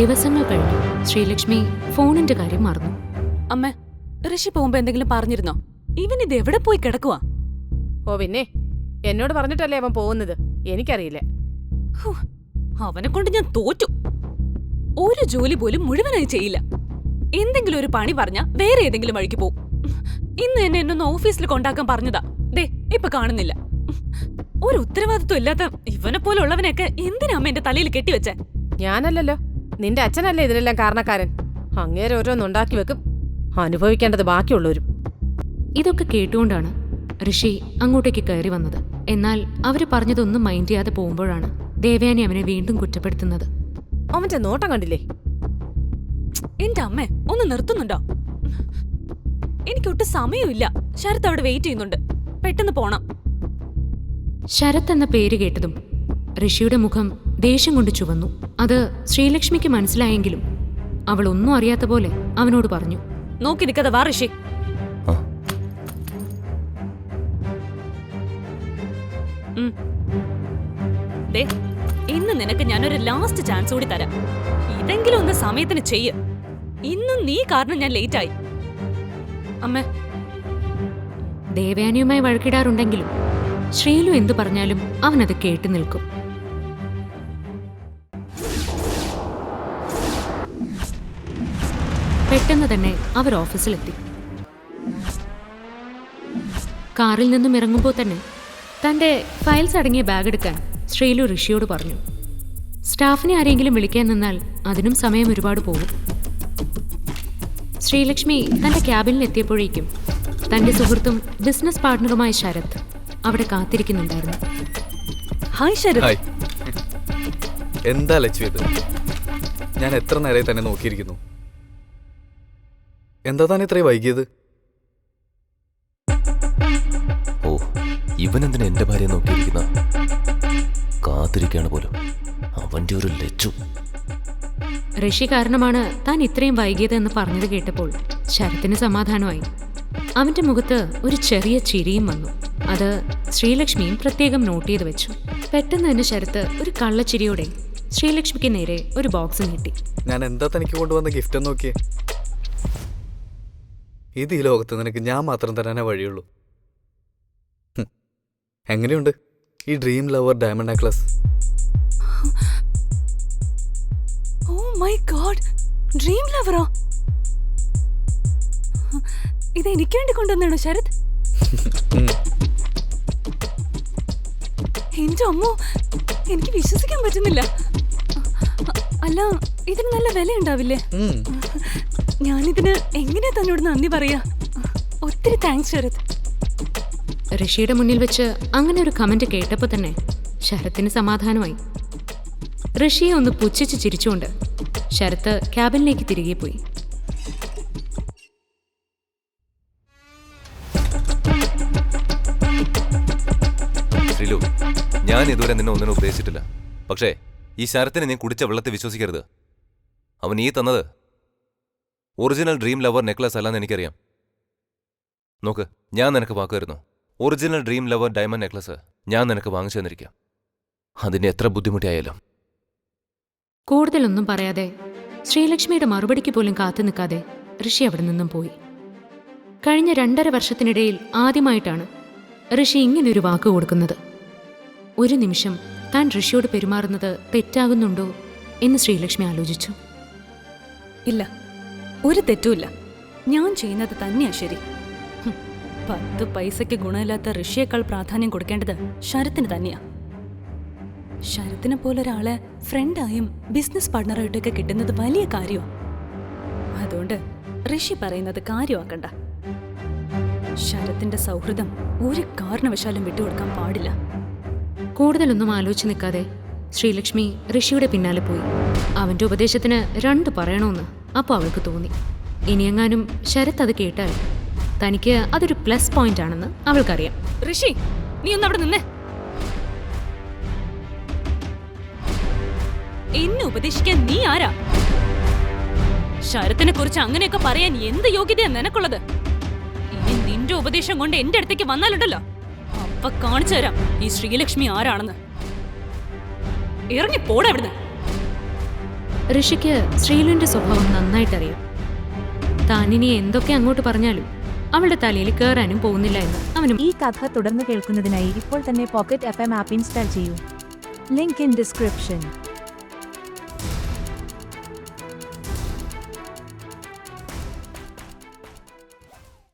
ദിവസങ്ങൾ കഴിഞ്ഞു ശ്രീലക്ഷ്മി ഫോണിന്റെ കാര്യം മറന്നു. അമ്മ ഋഷി പോകുമ്പോ എന്തെങ്കിലും പറഞ്ഞിരുന്നോ? ഇവൻ ഇത് എവിടെ പോയി കിടക്കുവാ? ഓ പിന്നെ. എന്നോട് പറഞ്ഞിട്ടല്ലേ അവൻ പോകുന്നത്? എനിക്കറിയില്ല. ഹൂ, അവനെ കൊണ്ട് ഞാൻ തോറ്റു. ഒരു ജോലി പോലും മുഴുവനായി ചെയ്യില്ല. എന്തെങ്കിലും ഒരു പണി പറഞ്ഞാ വേറെ ഏതെങ്കിലും വഴിക്ക് പോകും ഇന്ന് എന്നെ എന്നൊന്ന് ഓഫീസിൽ കൊണ്ടാക്കാൻ പറഞ്ഞതാ. ദേ ഇപ്പൊ കാണുന്നില്ല. ഒരു ഉത്തരവാദിത്വം ഇല്ലാത്ത ഇവനെ പോലെ ഉള്ളവനെയൊക്കെ എന്തിനാ അമ്മ എന്റെ തലയിൽ കെട്ടിവെച്ചേ? ഞാനല്ലല്ലോ. നിന്റെ അച്ഛനല്ലേ ഇതിനെല്ലാം കാരണക്കാരൻ? അങ്ങേരെ ഓരോന്നുണ്ടാക്കി വെക്കും. അനുഭവിക്കേണ്ടത് ബാക്കിയുള്ളവരും. ഇതൊക്കെ കേട്ടുകൊണ്ടാണ് ഋഷി അങ്ങോട്ടേക്ക് കയറി വന്നത്. എന്നാൽ അവർ പറഞ്ഞതൊന്നും മൈൻഡ് ചെയ്യാതെ പോകുമ്പോഴാണ് ദേവയാനി അവനെ വീണ്ടും കുറ്റപ്പെടുത്തുന്നത്. അവന്റെ നോട്ടം കണ്ടില്ലേ? എന്റെ അമ്മ ഒന്ന് നിർത്തുന്നുണ്ടോ? എനിക്കൊട്ടും സമയമില്ല. ശരത് അവിടെ വെയിറ്റ് ചെയ്യുന്നുണ്ട്. പെട്ടെന്ന് പോണം. ശരത് എന്ന പേര് കേട്ടതും ഋഷിയുടെ മുഖം ദേഷ്യം കൊണ്ട് ചുവന്നു. അത് ശ്രീലക്ഷ്മിക്ക് മനസ്സിലായെങ്കിലും അവൾ ഒന്നും അറിയാത്ത പോലെ അവനോട് പറഞ്ഞു. നോക്കി നിൽക്കത വാ ഋഷി. ഇന്ന് നിനക്ക് ഞാനൊരു ലാസ്റ്റ് ചാൻസ് കൂടി തരാം. ഇതെങ്കിലും ഒന്ന് സമയത്തിന് ചെയ്യ്. ഇന്നും നീ കാരണം ഞാൻ ലേറ്റ് ആയി. അമ്മ. ദേവയാനിയുമായി വഴക്കിടാറുണ്ടെങ്കിലും ശ്രീലു എന്തു പറഞ്ഞാലും അവനത് കേട്ടു നിൽക്കും. പെട്ടെന്ന് തന്നെ അവർ ഓഫീസിലെത്തി. കാറിൽ നിന്നും ഇറങ്ങുമ്പോൾ തന്നെ തന്റെ ഫയൽസ് അടങ്ങിയ ബാഗ് എടുക്കാൻ ശ്രീലു ഋഷിയോട് പറഞ്ഞു സ്റ്റാഫിനെ ആരെങ്കിലും വിളിക്കാൻ നിന്നാൽ അതിനും സമയം ഒരുപാട് പോകും. ശ്രീലക്ഷ്മി തന്റെ ക്യാബിനിൽ എത്തിയപ്പോഴേക്കും തന്റെ സുഹൃത്തും ബിസിനസ് പാർട്ട്ണറുമായ ശരത് അവിടെ കാത്തിരിക്കുന്നുണ്ടായിരുന്നു. ഹായ് ശരത്. എന്താ ലക്ഷ്മി ഇത്? ഞാൻ എത്ര നേരമായി തന്നെ നോക്കിയിരിക്കുന്നു. എന്താ താൻ ഇത്രയും വൈകിയത്? ഓ ഇവനെന്തിനാ എന്റെ ഭാര്യ നോക്കിയിരിക്കുന്ന? കാത്തിരിക്കാണ് പോലും. അവന്റെ ഒരു ലച്ചു. ഋഷി കാരണമാണ് താൻ ഇത്രയും വൈകിയത് എന്ന് പറഞ്ഞത് കേട്ടപ്പോൾ ശരത്തിന് സമാധാനമായി. അവന്റെ മുഖത്ത് ഒരു ചെറിയ ചിരിയും വന്നു. അത് ശ്രീലക്ഷ്മിയും പ്രത്യേകം നോട്ട് ചെയ്ത് വെച്ചു. പെട്ടെന്ന് തന്നെ ശരത്ത് ഒരു കള്ളച്ചിരിയോടെ ശ്രീലക്ഷ്മിക്ക് നേരെ ഒരു ബോക്സ് നീട്ടി ഞാൻ എന്താ തനിക്ക് കൊണ്ടുവന്ന ഗിഫ്റ്റ് നോക്കിയേ? ഇത് ഈ ലോകത്ത് നിനക്ക് ഞാൻ മാത്രം തരാനേ വഴിയുള്ളൂ. എങ്ങനെയുണ്ട്? ഈ dream lover diamond necklace oh my god dream ലവറോ ഇത് എനിക്ക് വേണ്ടി കൊണ്ടുവന്നാണോ ശരത്? എന്റെ അമ്മോ എനിക്ക് വിശ്വസിക്കാൻ പറ്റുന്നില്ല. അല്ല ഇതിന് നല്ല വില ഉണ്ടാവില്ലേ ഞാനിതിന് എങ്ങനെയാ തന്നോട് നന്ദി പറയാ? ഒത്തിരി താങ്ക്സ് ശരത്. ഋഷിയുടെ മുന്നിൽ വെച്ച് അങ്ങനെ ഒരു കമന്റ് കേട്ടപ്പോൾ തന്നെ ശരത്തിന് സമാധാനമായി. ഋഷിയെ ഒന്ന് പുച്ഛിച്ച് ചിരിച്ചുകൊണ്ട് ശരത്ത് ക്യാബിനിലേക്ക് തിരികെ പോയി. ശ്രീലു ഞാൻ ഇതുവരെ നിന്നെ ഒന്നിനും ഉപദേശിച്ചിട്ടില്ല. പക്ഷേ ഈ ശരത്തിനെ നീ കുടിച്ച വെള്ളത്തെ വിശ്വസിക്കരുത്. അവൻ ഈ തന്നത് ഒറിജിനൽ ഡ്രീം ലവർ നെക്ലസ് അല്ലെന്ന് എനിക്കറിയാം. നോക്ക് ഞാൻ നിനക്ക് വാക്കുമായിരുന്നു original dream lover diamond necklace ഞാൻ നിനക്ക് വാങ്ങിച്ചു തന്നിരിക്കാം. അതിന് എത്ര ബുദ്ധിമുട്ടിയായാലും. കൂടുതലൊന്നും പറയാതെ ശ്രീലക്ഷ്മിയുടെ മറുപടിക്ക് പോലും കാത്തു നിൽക്കാതെ ഋഷി അവിടെ നിന്നും പോയി. കഴിഞ്ഞ രണ്ടര വർഷത്തിനിടയിൽ ആദ്യമായിട്ടാണ് ഋഷി ഇങ്ങനൊരു വാക്ക് കൊടുക്കുന്നത്. ഒരു നിമിഷം താൻ ഋഷിയോട് പെരുമാറുന്നത് തെറ്റാകുന്നുണ്ടോ എന്ന് ശ്രീലക്ഷ്മി ആലോചിച്ചു. ഇല്ല. ഒരു തെറ്റുമില്ല. ഞാൻ ചെയ്യുന്നത് തന്നെയാ ശരി. പത്ത് പൈസയ്ക്ക് ഗുണമില്ലാത്ത ഋഷിയേക്കാൾ പ്രാധാന്യം കൊടുക്കേണ്ടത് ശരത്തിന് തന്നെയാ. ശരത്തിനെ പോലെ ഒരാളെ ഫ്രണ്ടായും ബിസിനസ് പാർട്ണറായിട്ടൊക്കെ കിട്ടുന്നത് വലിയ കാര്യമാ. അതുകൊണ്ട് ഋഷി പറയുന്നത് കാര്യമാക്കണ്ട. ശരത്തിന്റെ സൗഹൃദം ഒരു കാരണവശാലും വിട്ടുകൊടുക്കാൻ പാടില്ല. കൂടുതലൊന്നും ആലോചിച്ച് നിൽക്കാതെ ശ്രീലക്ഷ്മി ഋഷിയുടെ പിന്നാലെ പോയി. അവന്റെ ഉപദേശത്തിന് രണ്ട് പറയണമെന്ന് അപ്പോൾ അവൾക്ക് തോന്നി. ഇനിയെങ്ങാനും ശരത് അത് കേട്ടാൽ തനിക്ക് അതൊരു പ്ലസ് പോയിന്റ് ആണെന്ന് അവൾക്കറിയാം. ഋഷി നീ ഒന്ന് അവിടെ നിന്നേ. എന്നെ ഉപദേശിക്കാൻ നീ ആരാ? ശരത്തിനെ കുറിച്ച് അങ്ങനെയൊക്കെ പറയാൻ എന്ത് യോഗ്യതയാണ് നിനക്കുള്ളത്? ഇനി നിന്റെ ഉപദേശം കൊണ്ട് എന്റെ അടുത്തേക്ക് വന്നാലുണ്ടല്ലോ. അപ്പൊ കാണിച്ചു തരാം ഈ ശ്രീലക്ഷ്മി ആരാണെന്ന്. ഇറങ്ങി പോടാ ഇവിടുന്ന് ഋഷിക്ക് ശ്രീലുവിന്റെ സ്വഭാവം നന്നായിട്ടറിയാം. താനിനി എന്തൊക്കെ അങ്ങോട്ട് പറഞ്ഞാലും അവളുടെ തലയിൽ കയറാനും പോകുന്നില്ല എന്ന് അവനും ഈ കഥ തുടർന്ന് കേൾക്കുന്നതിനായി ഇപ്പോൾ തന്നെ pocket F M app install ചെയ്യൂ. Link in description